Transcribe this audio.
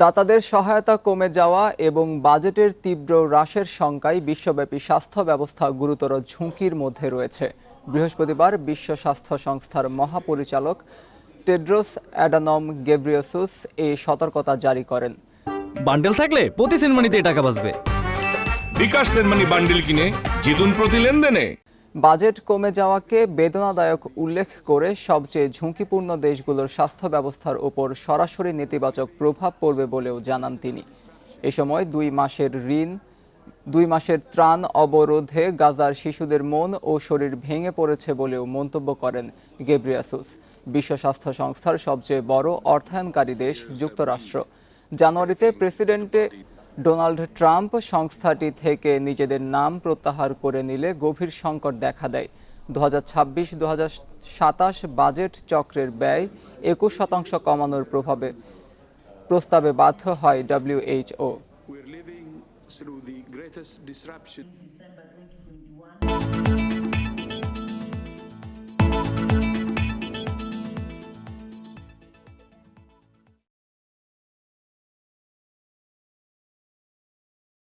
দাতাদের সহায়তা কমে যাওয়া এবং বাজেটের তীব্র হ্রাসের শঙ্কায় বিশ্বব্যাপী স্বাস্থ্য ব্যবস্থা গুরুতর ঝুঁকির মধ্যে রয়েছে। বৃহস্পতিবার বিশ্ব স্বাস্থ্য সংস্থার মহাপরিচালক টেড্রোস অ্যাডানম গেব্রিয়সুস এই সতর্কতা জারি করেন। বান্ডেল থাকলে প্রতি সেনমানিতে টাকা বাঁচবে। বিকাশ সেনমানি বান্ডিল কিনে জিতুন প্রতি লেনদেনে। বাজেট কমে যাওয়াকে বেদনাদায়ক উল্লেখ করে সবচেয়ে ঝুঁকিপূর্ণ দেশগুলোর স্বাস্থ্য ব্যবস্থার ওপর সরাসরি নেতিবাচক প্রভাব পড়বে বলেও জানান তিনি। এ সময় দুই মাসের ঋণ, দুই মাসের ত্রাণ অবরোধে গাজার শিশুদের মন ও শরীর ভেঙে পড়েছে বলেও মন্তব্য করেন গেব্রিয়াসুস। বিশ্ব স্বাস্থ্য সংস্থার সবচেয়ে বড় অর্থায়নকারী দেশ যুক্তরাষ্ট্র। জানুয়ারিতে প্রেসিডেন্টে ডোনাল্ড ট্রাম্প সংস্থাটি থেকে নিজেদের নাম প্রত্যাহার করে নিলে গভীর সংকট দেখা দেয়। দু হাজার ছাব্বিশ দু হাজার সাতাশ বাজেট চক্রের ব্যয় একুশ শতাংশ কমানোর প্রভাবে প্রস্তাবে বাধ্য হয় ডব্লিউএইচও